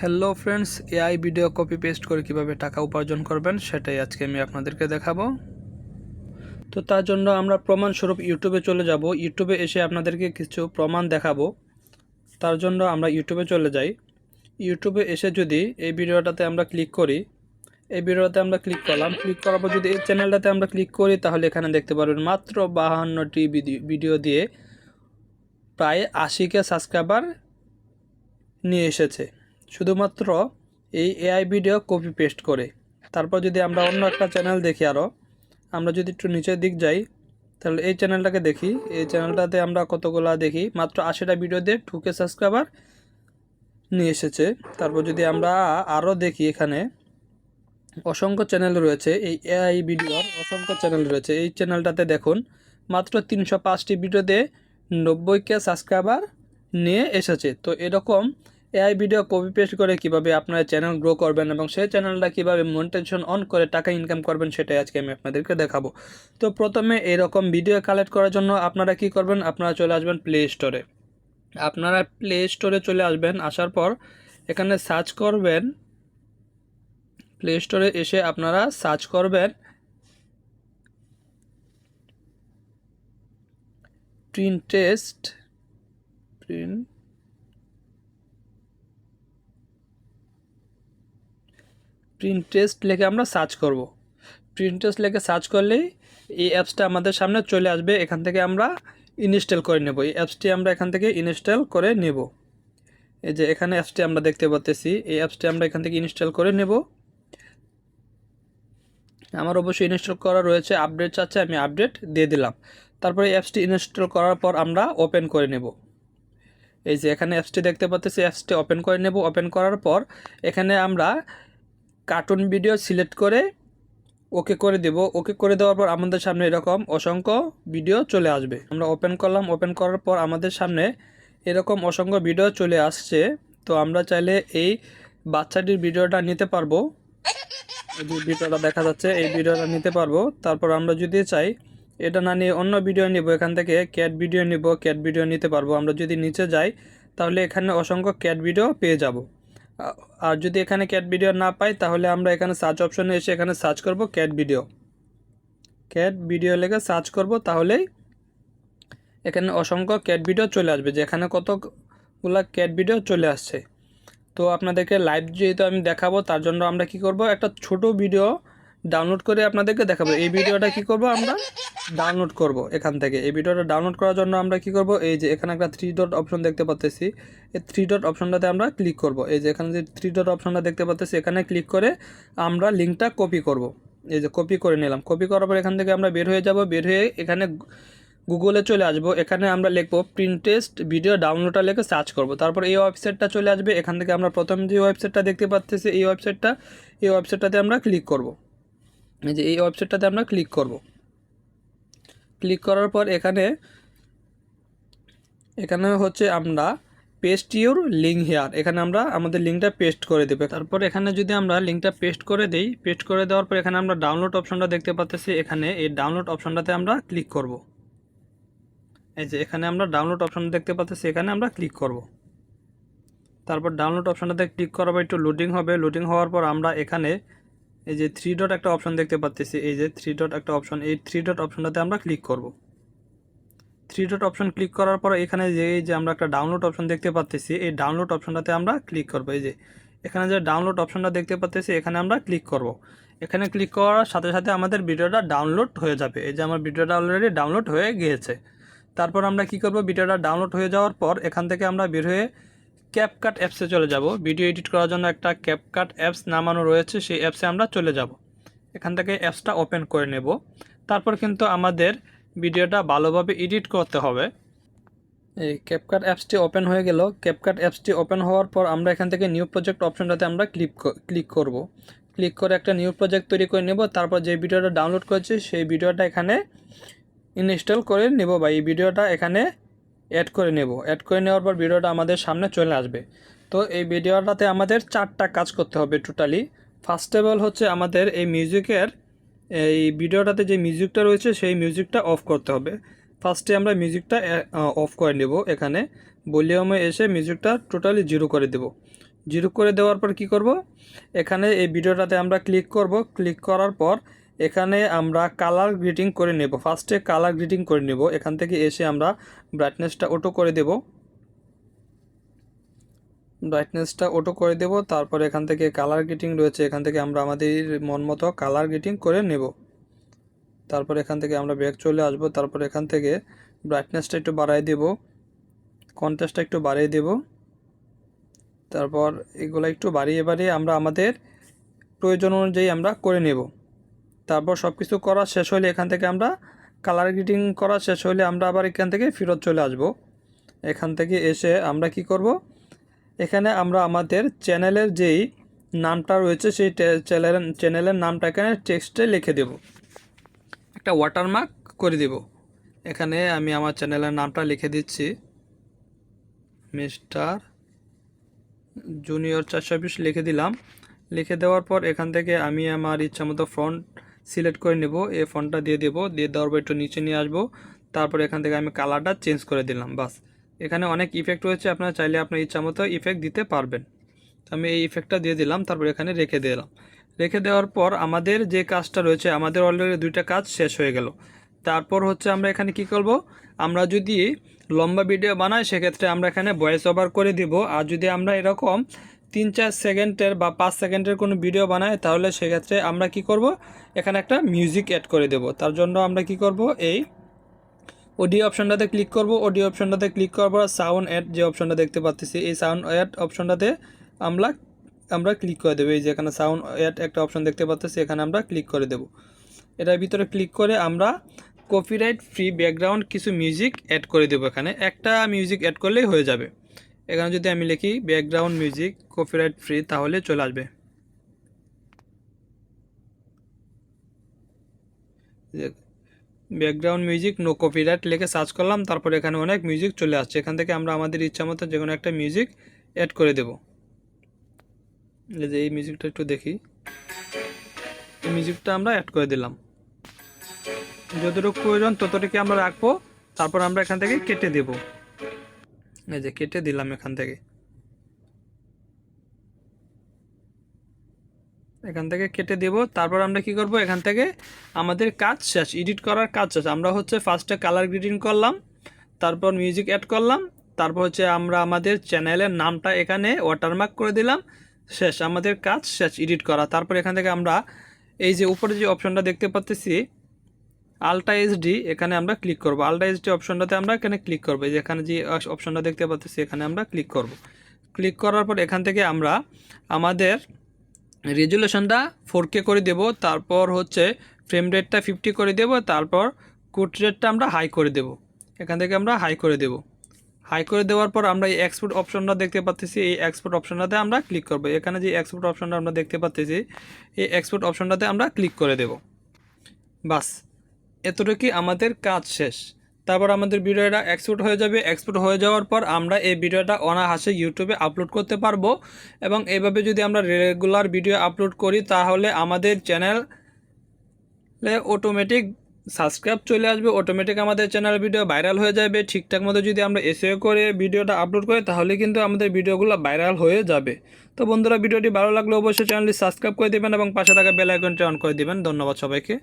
Hello friends AI video copy paste করে কীভাবে টাকা উপার্জন করবেন সেটাই আজকে আমি আপনাদেরকে দেখাবো। তো তার জন্য আমরা প্রমাণস্বরূপ ইউটিউবে চলে যাব। ইউটিউবে এসে আপনাদেরকে কিছু প্রমাণ দেখাবো। তার জন্য আমরা ইউটিউবে চলে যাই। ইউটিউবে এসে যদি এই ভিডিওটাতে আমরা ক্লিক করি, এই ভিডিওটাতে আমরা ক্লিক করলাম। ক্লিক করার পর যদি এই চ্যানেলটাতে আমরা ক্লিক করি, তাহলে এখানে দেখতে পারবেন মাত্র বাহান্নটি ভিডিও দিয়ে প্রায় আশিকে সাবস্ক্রাইবার নিয়ে এসেছে। শুধুমাত্র এই এআই ভিডিও কপি পেস্ট করে। তারপর যদি আমরা অন্য একটা চ্যানেল দেখি আরও আমরা যদি একটু নিচের দিক যাই, তাহলে এই চ্যানেলটাকে দেখি। এই চ্যানেলটাতে আমরা কতগুলা দেখি? মাত্র আশিটা ভিডিও দিয়ে ঠুকে সাবস্ক্রাইবার নিয়ে এসেছে। তারপর যদি আমরা আরও দেখি এখানে, অসংখ্য চ্যানেল রয়েছে এই এআই ভিডিওর অসংখ্য চ্যানেল রয়েছে। এই চ্যানেলটাতে দেখুন, মাত্র তিনশো পাঁচটি ভিডিওতে নব্বইকে সাবস্ক্রাইবার নিয়ে এসেছে। তো এরকম এআই ভিডিও কপি পেস্ট করে কীভাবে আপনার চ্যানেল গ্রো করবেন এবং সেই চ্যানেলটা কীভাবে মনিটাইজেশন অন করে টাকা ইনকাম করবেন সেটাই আজকে আমি আপনাদেরকে দেখাবো। তো প্রথমে এরকম ভিডিও কালেক্ট করার জন্য আপনারা কি করবেন? আপনারা চলে আসবেন প্লে স্টোরে আপনারা প্লে স্টোরে চলে আসবেন, আসার পর এখানে সার্চ করবেন। প্লে স্টোরে এসে আপনারা সার্চ করবেন print test print print test লিখে আমরা সার্চ করব। প্রিন্ট টেস্ট লিখে সার্চ করলেই এই অ্যাপসটা আমাদের সামনে চলে আসবে, এখান থেকে আমরা ইনস্টল করে নেব। এই অ্যাপসটি আমরা এখান থেকে ইনস্টল করে নেব। এই যে এখানে অ্যাপসটি আমরা দেখতে পাচ্ছি এই অ্যাপসটি আমরা এখান থেকে ইনস্টল করে নেব। আমার অবশ্যই ইনস্টল করা রয়েছে আপডেট চাচ্ছে, আমি আপডেট দিয়ে দিলাম। তারপরে অ্যাপসটি ইনস্টল করার পর আমরা ওপেন করে নেব। এই যে এখানে অ্যাপসটি দেখতে পাচ্ছি অ্যাপসটি ওপেন করে নেব। ওপেন করার পর এখানে আমরা কার্টুন ভিডিও সিলেক্ট করে ওকে করে দেব। ওকে করে দেওয়ার পর আমাদের সামনে এরকম অসংখ্য ভিডিও চলে আসবে। আমরা ওপেন করলাম। ওপেন করার পর আমাদের সামনে এরকম অসংখ্য ভিডিও চলে আসছে। তো আমরা চাইলে এই বাচ্চাটির ভিডিওটা নিতে পারব। যে ভিডিওটা দেখা যাচ্ছে, এই ভিডিওটা নিতে পারব। তারপর আমরা যদি চাই, এটা না নিয়ে অন্য ভিডিও নিব। এখান থেকে ক্যাট ভিডিও নিব ক্যাট ভিডিও নিতে পারব। আমরা যদি নিচে যাই, তাহলে এখানে অসংখ্য ক্যাট ভিডিও পেয়ে যাব। আর যদি এখানে ক্যাট ভিডিও না পাই, তাহলে আমরা এখানে সার্চ অপশনে এসে এখানে সার্চ করব ক্যাট ভিডিও ক্যাট ভিডিও লেগে সার্চ করব, তাহলেই এখানে অসংখ্য ক্যাট ভিডিও চলে আসবে যে এখানে কতগুলা ক্যাট ভিডিও চলে আসছে। তো আপনাদেরকে লাইভ যেহেতু আমি দেখাবো, তার জন্য আমরা কি করব, একটা ছোট ভিডিও ডাউনলোড করে আপনাদেরকে দেখাবো। এই ভিডিওটা কি করব আমরা? ডাউনলোড করব এখান থেকে। এই ভিডিওটা ডাউনলোড করার জন্য আমরা কি করব? এই যে এখানে একটা থ্রি ডট অপশন দেখতে পাচ্তেছি এই থ্রি ডট অপশনটাতে আমরা ক্লিক করব। এই যে এখানে যে থ্রি ডট অপশনটা দেখতে পাচ্তেছি এখানে ক্লিক করে আমরা লিঙ্কটা কপি করব। এই যে কপি করে নিলাম। কপি করার পর এখান থেকে আমরা বের হয়ে যাব। বের হয়ে এখানে গুগলে চলে আসব। এখানে আমরা লিখব প্রিন্টেস্ট ভিডিও ডাউনলোডটা লিখে সার্চ করব। তারপর এই ওয়েবসাইটটা চলে আসবে। এখান থেকে আমরা প্রথম যে ওয়েবসাইটটা দেখতে পাচ্ছি এই ওয়েবসাইটটা এই ওয়েবসাইটটাতে আমরা ক্লিক করব। যে এই ওয়েবসাইটটাতে আমরা ক্লিক করব। ক্লিক করার পর এখানে এখানে হচ্ছে আমরা পেস্ট ইউর লিঙ্ক হেয়ার এখানে আমরা আমাদের লিঙ্কটা পেস্ট করে দেবে। তারপর এখানে যদি আমরা লিঙ্কটা পেস্ট করে দিই পেস্ট করে দেওয়ার পর এখানে আমরা ডাউনলোড অপশনটা দেখতে পাচ্ছি এখানে এই ডাউনলোড অপশনটাতে আমরা ক্লিক করব। এই যে এখানে আমরা ডাউনলোড অপশন দেখতে পাচ্ছি এখানে আমরা ক্লিক করব। তারপর ডাউনলোড অপশনটাতে ক্লিক করার পর একটু লোডিং হবে। লোডিং হওয়ার পর আমরা এখানে এই যে থ্রি ডট একটা অপশন দেখতে পাচ্ছি এই যে থ্রি ডট একটা অপশন এই থ্রি ডট অপশনটাতে আমরা ক্লিক করব। থ্রি ডট অপশন ক্লিক করার পর এখানে যে যে আমরা একটা ডাউনলোড অপশন দেখতে পাচ্ছি এই ডাউনলোড অপশনটাতে আমরা ক্লিক করব। এই যে, এখানে যে ডাউনলোড অপশনটা দেখতে পাচ্ছি এখানে আমরা ক্লিক করব। এখানে ক্লিক করার সাথে সাথে আমাদের ভিডিওটা ডাউনলোড হয়ে যাবে। এই যে আমার ভিডিওটা অলরেডি ডাউনলোড হয়ে গিয়েছে। তারপর আমরা কি করব? ভিডিওটা ডাউনলোড হয়ে যাওয়ার পর এখান থেকে আমরা বের হয়ে ক্যাপকাট অ্যাপসে চলে যাব। ভিডিও এডিট করার জন্য একটা ক্যাপকাট অ্যাপস নামানো রয়েছে, সেই অ্যাপসে আমরা চলে যাব। এখান থেকে অ্যাপসটা ওপেন করে নেব। তারপর কিন্তু আমাদের ভিডিওটা ভালোভাবে এডিট করতে হবে। এই ক্যাপকাট অ্যাপসটি ওপেন হয়ে গেল। ক্যাপকাট অ্যাপসটি ওপেন হওয়ার পর আমরা এখান থেকে নিউ প্রজেক্ট অপশনটাতে আমরা ক্লিক ক্লিক করব। ক্লিক করে একটা নিউ প্রজেক্ট তৈরি করে নেব। তারপর যে ভিডিওটা ডাউনলোড করেছি, সেই ভিডিওটা এখানে ইনস্টল করে নেব বা এই ভিডিওটা এখানে অ্যাড করে নেব। অ্যাড করে নেওয়ার পর ভিডিওটা আমাদের সামনে চলে আসবে। তো এই ভিডিওটাতে আমাদের চারটা কাজ করতে হবে টোটালি ফার্স্ট অফ অল হচ্ছে আমাদের এই মিউজিকের এই ভিডিওটাতে যে মিউজিকটা রয়েছে সেই মিউজিকটা অফ করতে হবে। ফার্স্টে আমরা মিউজিকটা অফ করে নেব এখানে। ভলিউমে এসে মিউজিকটা টোটালি জিরো করে দেব। জিরো করে দেওয়ার পর কি করব? এখানে এই ভিডিওটাতে আমরা ক্লিক করব। ক্লিক করার পর এখানে আমরা কালার গ্রিটিং করে নেব। ফার্স্টে কালার গ্রিটিং করে নেব। এখান থেকে এসে আমরা ব্রাইটনেসটা অটো করে দেব। ব্রাইটনেসটা অটো করে দেব। তারপর এখান থেকে কালার গ্রিটিং রয়েছে। এখান থেকে আমরা আমাদের মন মতো কালার গ্রিটিং করে নেব। তারপর এখান থেকে আমরা ব্যাক চলে আসব। তারপর এখান থেকে ব্রাইটনেসটা একটু বাড়াই দেব। কন্ট্রাস্টটা একটু বাড়িয়ে দেব। তারপর এগুলো একটু বাড়িয়ে বাড়িয়ে আমরা আমাদের প্রয়োজন অনুযায়ী আমরা করে নেব। তারপর সব কিছু করা শেষ হলে এখান থেকে আমরা কালার গ্রিটিং করা শেষ হলে আমরা আবার এখান থেকে ফেরত চলে আসব। এখান থেকে এসে আমরা কি করব? এখানে আমরা আমাদের চ্যানেলের যেই নামটা রয়েছে সেই চ্যানেলের চ্যানেলের নামটা এখানে টেক্সটে লিখে দেব। একটা ওয়াটারমার্ক করে দেব। এখানে আমি আমার চ্যানেলের নামটা লিখে দিচ্ছি। মিস্টার জুনিয়র চারশো বিশ লিখে দিলাম। লিখে দেওয়ার পর এখান থেকে আমি আমার ইচ্ছা মতো ফন্ট সিলেক্ট করে নেব এই ফোনটা দিয়ে দেবো, দিয়ে দেওয়ার পর একটু নিচে নিয়ে আসব। তারপর এখান থেকে আমি কালারটা চেঞ্জ করে দিলাম, বাস। এখানে অনেক ইফেক্ট রয়েছে, আপনারা চাইলে আপনার ইচ্ছা মতো ইফেক্ট দিতে পারবেন। তো আমি এই ইফেক্টটা দিয়ে দিলাম, তারপর এখানে রেখে দিলাম। রেখে দেওয়ার পর আমাদের যে কাজটা রয়েছে, আমাদের অলরেডি দুইটা কাজ শেষ হয়ে গেল। তারপর হচ্ছে আমরা এখানে কি করব? আমরা যদি লম্বা ভিডিও বানাই, সেক্ষেত্রে আমরা এখানে ভয়েস ওভার করে দিব। আর যদি আমরা এরকম তিন চার সেকেন্ডের বা পাঁচ সেকেন্ডের কোনো ভিডিও বানাই তাহলে সেক্ষেত্রে আমরা কি করব? এখানে একটা মিউজিক অ্যাড করে দেব। তার জন্য আমরা কি করব? এই অডিও অপশনটাতে ক্লিক করব। অডিও অপশনটাতে ক্লিক করার পর সাউন্ড অ্যাড যে অপশনটা দেখতে পাচ্ছি এই সাউন্ড অ্যাড অপশনটাতে আমরা আমরা ক্লিক করে দেবো। এই যে এখানে সাউন্ড অ্যাড একটা অপশন দেখতে পাচ্ছি এখানে আমরা ক্লিক করে দেব। এটার ভিতরে ক্লিক করে আমরা কপিরাইট ফ্রি ব্যাকগ্রাউন্ড কিছু মিউজিক অ্যাড করে দেবো এখানে। একটা মিউজিক অ্যাড করলেই হয়ে যাবে। এখানে যদি আমি লিখি ব্যাকগ্রাউন্ড মিউজিক কপিরাইট ফ্রি তাহলে চলে আসবে। ব্যাকগ্রাউন্ড মিউজিক নো কপিরাইট লিখে সার্চ করলাম, তারপর এখানে অনেক মিউজিক চলে আসছে। এখান থেকে আমরা আমাদের ইচ্ছা মতো যে কোনো একটা মিউজিক অ্যাড করে দেব। এই যে এই মিউজিকটা একটু দেখি। এই মিউজিকটা আমরা অ্যাড করে দিলাম। যতটুকু প্রয়োজন ততটুকু আমরা রাখব। তারপর আমরা এখান থেকে কেটে দেব। এই যে কেটে দিলাম এখান থেকে। এখান থেকে কেটে দেব, তারপর আমরা কি করব? এখান থেকে আমাদের কাজ শেষ এডিট করার কাজ শেষ। আমরা হচ্ছে ফার্স্টে কালার গ্রিডিং করলাম, তারপর মিউজিক অ্যাড করলাম, তারপর হচ্ছে আমরা আমাদের চ্যানেলের নামটা এখানে ওয়াটারমার্ক করে দিলাম, শেষ, আমাদের কাজ শেষ এডিট করা। তারপর এখান থেকে আমরা এই যে উপরে যে অপশনটা দেখতে পাচ্ছি আলট্রা এইচডি এখানে আমরা ক্লিক করব। আলট্রা এইচডি অপশনটাতে আমরা এখানে ক্লিক করব। এই যে অপশনটা দেখতে পাচ্ছি এখানে আমরা ক্লিক করব। ক্লিক করার পর এখান থেকে আমরা আমাদের রেজুলেশনটা ফোর করে দেব। তারপর হচ্ছে ফ্রেম রেটটা ফিফটি করে দেব। তারপর কোট রেটটা আমরা হাই করে দেব। এখান থেকে আমরা হাই করে দেব। হাই করে দেওয়ার পর আমরা এই এক্সপোর্ট অপশনটা দেখতে পাচ্ছি এই এক্সপোর্ট অপশনটাতে আমরা ক্লিক করব। এখানে যে এক্সপোর্ট অপশনটা আমরা দেখতে পাচ্ছি এই এক্সপোর্ট অপশনটাতে আমরা ক্লিক করে দেব। বাস। এতটুকুই আমাদের কাজ শেষ। তারপর আমাদের ভিডিওটা এক্সপোর্ট হয়ে যাবে। এক্সপোর্ট হয়ে যাওয়ার পর আমরা এই ভিডিওটা অনাহাসে ইউটিউবে আপলোড করতে পারব। এবং এইভাবে যদি আমরা রেগুলার ভিডিও আপলোড করি, তাহলে আমাদের চ্যানেলে অটোমেটিক সাবস্ক্রাইব চলে আসবে। অটোমেটিক আমাদের চ্যানেল ভিডিও ভাইরাল হয়ে যাবে। ঠিকঠাক মতো যদি আমরা এসএও করে ভিডিওটা আপলোড করি, তাহলে কিন্তু আমাদের ভিডিওগুলো ভাইরাল হয়ে যাবে। তো বন্ধুরা, ভিডিওটি ভালো লাগলে অবশ্যই চ্যানেলটি সাবস্ক্রাইব করে দেবেন এবং পাশে থাকা বেল আইকনটি অন করে দেবেন। ধন্যবাদ সবাইকে।